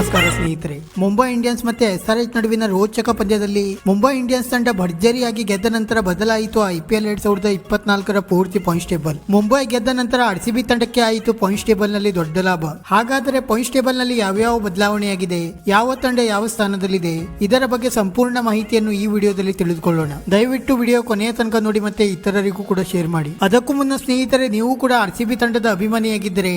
ನಮಸ್ಕಾರ ಸ್ನೇಹಿತರೆ. ಮುಂಬೈ ಇಂಡಿಯನ್ಸ್ ಮತ್ತೆ ಎಸ್ ಆರ್ ಎಚ್ ನಡುವಿನ ರೋಚಕ ಪಂದ್ಯದಲ್ಲಿ ಮುಂಬೈ ಇಂಡಿಯನ್ಸ್ ತಂಡ ಭರ್ಜರಿಯಾಗಿ ಗೆದ್ದ ನಂತರ ಬದಲಾಯಿತು ಐಪಿಎಲ್ ಎರಡ್ ಸಾವಿರದ ಇಪ್ಪತ್ನಾಲ್ಕರ ಪೂರ್ತಿ ಪಾಯಿಂಟ್ಸ್ ಟೇಬಲ್ ಮುಂಬೈ ಗೆದ್ದ ನಂತರ ಆರ್ ಸಿಬಿ ತಂಡಕ್ಕೆ ಆಯಿತು ಪಾಯಿಂಟ್ಸ್ ಟೇಬಲ್ನಲ್ಲಿ ದೊಡ್ಡ ಲಾಭ. ಹಾಗಾದರೆ ಪಾಯಿಂಟ್ಸ್ ಟೇಬಲ್ನಲ್ಲಿ ಯಾವ್ಯಾವ ಬದಲಾವಣೆಯಾಗಿದೆ? ಯಾವ ತಂಡ ಯಾವ ಸ್ಥಾನದಲ್ಲಿದೆ? ಇದರ ಬಗ್ಗೆ ಸಂಪೂರ್ಣ ಮಾಹಿತಿಯನ್ನು ಈ ವಿಡಿಯೋದಲ್ಲಿ ತಿಳಿದುಕೊಳ್ಳೋಣ. ದಯವಿಟ್ಟು ವಿಡಿಯೋ ಕೊನೆಯ ತನಕ ನೋಡಿ ಮತ್ತೆ ಇತರರಿಗೂ ಕೂಡ ಶೇರ್ ಮಾಡಿ. ಅದಕ್ಕೂ ಮುನ್ನ ಸ್ನೇಹಿತರೆ, ನೀವು ಕೂಡ ಆರ್ ಸಿಬಿ ತಂಡದ ಅಭಿಮಾನಿಯಾಗಿದ್ದರೆ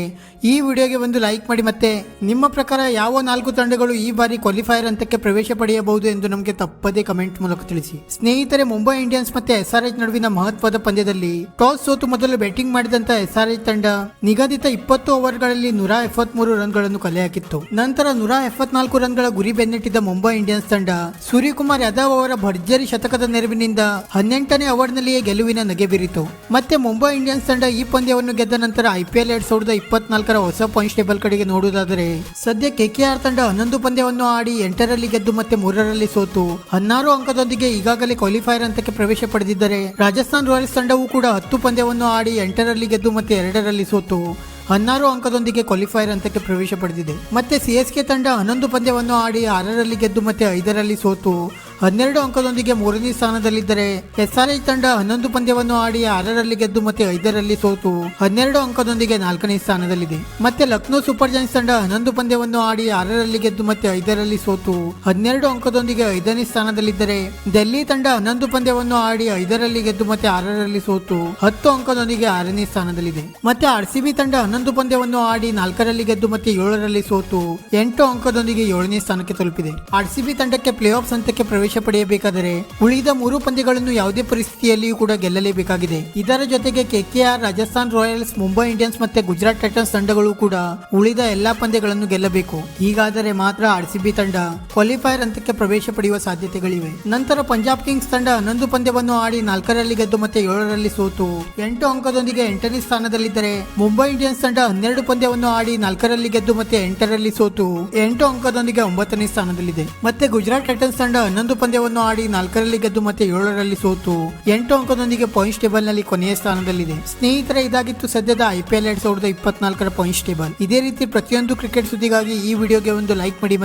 ಈ ವಿಡಿಯೋಗೆ ಒಂದು ಲೈಕ್ ಮಾಡಿ ಮತ್ತೆ ನಿಮ್ಮ ಪ್ರಕಾರ ಯಾವ ನಾಲ್ಕು ತಂಡಗಳು ಈ ಬಾರಿ ಕ್ವಾಲಿಫೈಯರ್ ಹಂತಕ್ಕೆ ಪ್ರವೇಶ ಪಡೆಯಬಹುದು ಎಂದು ನಮಗೆ ತಪ್ಪದೇ ಕಮೆಂಟ್ ಮೂಲಕ ತಿಳಿಸಿ. ಸ್ನೇಹಿತರೆ, ಮುಂಬೈ ಇಂಡಿಯನ್ಸ್ ಮತ್ತೆ ಎಸ್ ಆರ್ ಎಚ್ ನಡುವಿನ ಮಹತ್ವದ ಪಂದ್ಯದಲ್ಲಿ ಟಾಸ್ ಸೋತು ಮೊದಲು ಬ್ಯಾಟಿಂಗ್ ಮಾಡಿದಂತ ಎಸ್ ಆರ್ ಎಚ್ ತಂಡ ನಿಗದಿತ ಇಪ್ಪತ್ತು ಓವರ್ಗಳಲ್ಲಿ ನೂರ ಎಪ್ಪತ್ಮೂರು ರನ್ಗಳನ್ನು ಕಲೆ ಹಾಕಿತ್ತು. ನಂತರ ನೂರ ಎಪ್ಪತ್ನಾಲ್ಕು ರನ್ಗಳ ಗುರಿ ಬೆನ್ನಟ್ಟಿದ ಮುಂಬೈ ಇಂಡಿಯನ್ಸ್ ತಂಡ ಸೂರ್ಯಕುಮಾರ್ ಯಾದವ್ ಅವರ ಭರ್ಜರಿ ಶತಕದ ನೆರವಿನಿಂದ ಹನ್ನೆಂಟನೇ ಓವರ್ನಲ್ಲಿಯೇ ಗೆಲುವಿನ ನಗೆ ಬೀರಿತು. ಮತ್ತೆ ಮುಂಬೈ ಇಂಡಿಯನ್ಸ್ ತಂಡ ಈ ಪಂದ್ಯವನ್ನು ಗೆದ್ದ ನಂತರ ಐಪಿಎಲ್ ಎರಡ್ ಸಾವಿರದ ಇಪ್ಪತ್ನಾಲ್ಕರ ಹೊಸ ಪಾಯಿಂಟ್ ಟೇಬಲ್ ಕಡೆಗೆ ನೋಡುವುದಾದರೆ, ಸದ್ಯ ಕೆಕೆಆರ್ ತಂಡ ಹನ್ನೊಂದು ಪಂದ್ಯವನ್ನು ಆಡಿ ಎಂಟರಲ್ಲಿ ಗೆದ್ದು ಮತ್ತೆ ಮೂರರಲ್ಲಿ ಸೋತು. ಹದಿನಾರು ಅಂಕದೊಂದಿಗೆ ಈಗಾಗಲೇ ಕ್ವಾಲಿಫೈಯರ್ ಹಂತಕ್ಕೆ ಪ್ರವೇಶ ಪಡೆದಿದ್ದರೆ ರಾಜಸ್ಥಾನ್ ರಾಯಲ್ಸ್ ತಂಡವು ಕೂಡ ಹತ್ತು ಪಂದ್ಯವನ್ನು ಆಡಿ ಎಂಟರಲ್ಲಿ ಗೆದ್ದು ಮತ್ತೆ ಎರಡರಲ್ಲಿ ಸೋತು. ಹದಿನಾರು ಅಂಕದೊಂದಿಗೆ ಕ್ವಾಲಿಫೈಯರ್ ಹಂತಕ್ಕೆ ಪ್ರವೇಶ ಪಡೆದಿದೆ. ಮತ್ತೆ ಸಿಎಸ್ಕೆ ತಂಡ ಹನ್ನೊಂದು ಪಂದ್ಯವನ್ನು ಆಡಿ ಆರರಲ್ಲಿ ಗೆದ್ದು ಮತ್ತೆ ಐದರಲ್ಲಿ ಸೋತು. ಹನ್ನೆರಡು ಅಂಕದೊಂದಿಗೆ ಮೂರನೇ ಸ್ಥಾನದಲ್ಲಿದ್ದರೆ ಎಸ್ಆರ್ಐ ತಂಡ ಹನ್ನೊಂದು ಪಂದ್ಯವನ್ನು ಆಡಿ ಆರರಲ್ಲಿ ಗೆದ್ದು ಮತ್ತೆ ಐದರಲ್ಲಿ ಸೋತು ಹನ್ನೆರಡು ಅಂಕದೊಂದಿಗೆ ನಾಲ್ಕನೇ ಸ್ಥಾನದಲ್ಲಿದೆ. ಮತ್ತೆ ಲಕ್ನೋ ಸೂಪರ್ ಜೈನ್ಸ್ ತಂಡ ಹನ್ನೊಂದು ಪಂದ್ಯವನ್ನು ಆಡಿ ಆರರಲ್ಲಿ ಗೆದ್ದು ಮತ್ತೆ ಐದರಲ್ಲಿ ಸೋತು ಹನ್ನೆರಡು ಅಂಕದೊಂದಿಗೆ ಐದನೇ ಸ್ಥಾನದಲ್ಲಿದ್ದರೆ ಡೆಲ್ಲಿ ತಂಡ ಹನ್ನೊಂದು ಪಂದ್ಯವನ್ನು ಆಡಿ ಐದರಲ್ಲಿ ಗೆದ್ದು ಮತ್ತೆ ಆರರಲ್ಲಿ ಸೋತು ಹತ್ತು ಅಂಕದೊಂದಿಗೆ ಆರನೇ ಸ್ಥಾನದಲ್ಲಿದೆ. ಮತ್ತೆ ಆರ್ ಸಿ ಬಿ ತಂಡ ಹನ್ನೊಂದು ಪಂದ್ಯವನ್ನು ಆಡಿ ನಾಲ್ಕರಲ್ಲಿ ಗೆದ್ದು ಮತ್ತೆ ಏಳರಲ್ಲಿ ಸೋತು ಎಂಟು ಅಂಕದೊಂದಿಗೆ ಏಳನೇ ಸ್ಥಾನಕ್ಕೆ ತಲುಪಿದೆ. ಆರ್ ಸಿ ಬಿ ತಂಡಕ್ಕೆ ಪ್ಲೇ ಆಫ್ ಹಂತಕ್ಕೆ ಪ್ರವೇಶ ಪಡೆಯಬೇಕಾದರೆ ಉಳಿದ ಮೂರು ಪಂದ್ಯಗಳನ್ನು ಯಾವುದೇ ಪರಿಸ್ಥಿತಿಯಲ್ಲಿಯೂ ಕೂಡ ಗೆಲ್ಲಲೇಬೇಕಾಗಿದೆ. ಇದರ ಜೊತೆಗೆ KKR Rajasthan Royals, Mumbai Indians ಮತ್ತೆ ಗುಜರಾತ್ ಟೈಟನ್ಸ್ ತಂಡಗಳು ಕೂಡ ಉಳಿದ ಎಲ್ಲಾ ಪಂದ್ಯಗಳನ್ನು ಗೆಲ್ಲಬೇಕು. ಹೀಗಾದರೆ ಮಾತ್ರ ಆರ್ ಸಿ ಬಿ ತಂಡ ಕ್ವಾಲಿಫೈಯರ್ ಹಂತಕ್ಕೆ ಪ್ರವೇಶ ಪಡೆಯುವ ಸಾಧ್ಯತೆಗಳಿವೆ. ನಂತರ ಪಂಜಾಬ್ ಕಿಂಗ್ಸ್ ತಂಡ ಹನ್ನೊಂದು ಪಂದ್ಯವನ್ನು ಆಡಿ ನಾಲ್ಕರಲ್ಲಿ ಗೆದ್ದು ಮತ್ತೆ ಏಳರಲ್ಲಿ ಸೋತು. ಎಂಟು ಅಂಕದೊಂದಿಗೆ ಎಂಟನೇ ಸ್ಥಾನದಲ್ಲಿದ್ದರೆ ಮುಂಬೈ ಇಂಡಿಯನ್ಸ್ ತಂಡ ಹನ್ನೆರಡು ಪಂದ್ಯವನ್ನು ಆಡಿ ನಾಲ್ಕರಲ್ಲಿ ಗೆದ್ದು ಮತ್ತೆ ಎಂಟರಲ್ಲಿ ಸೋತು. ಎಂಟು ಅಂಕದೊಂದಿಗೆ ಒಂಬತ್ತನೇ ಸ್ಥಾನದಲ್ಲಿದೆ. ಮತ್ತೆ ಗುಜರಾತ್ ಟೈಟನ್ಸ್ ತಂಡ ಹನ್ನೊಂದು ಪಂದ್ಯವನ್ನು ಆಡಿ ನಾಲ್ಕರಲ್ಲಿ ಗೆದ್ದು ಮತ್ತೆ ಏಳರಲ್ಲಿ ಸೋತು ಎಂಟು ಅಂಕದೊಂದಿಗೆ ಪಾಯಿಂಟ್ಸ್ ಟೇಬಲ್ನಲ್ಲಿ ಕೊನೆಯ ಸ್ಥಾನದಲ್ಲಿದೆ. ಸ್ನೇಹಿತರ, ಇದಾಗಿತ್ತು ಸದ್ಯದ ಐಪಿಎಲ್ ಎರಡ್ ಸಾವಿರದ ಇಪ್ಪತ್ನಾಲ್ಕರ ಪಾಯಿಂಟ್ಸ್ ಟೇಬಲ್ ಇದೇ ರೀತಿ ಪ್ರತಿಯೊಂದು ಕ್ರಿಕೆಟ್ ಸುದ್ದಿಗಾಗಿ ಈ ವಿಡಿಯೋಗೆ ಒಂದು ಲೈಕ್ ಮಾಡಿ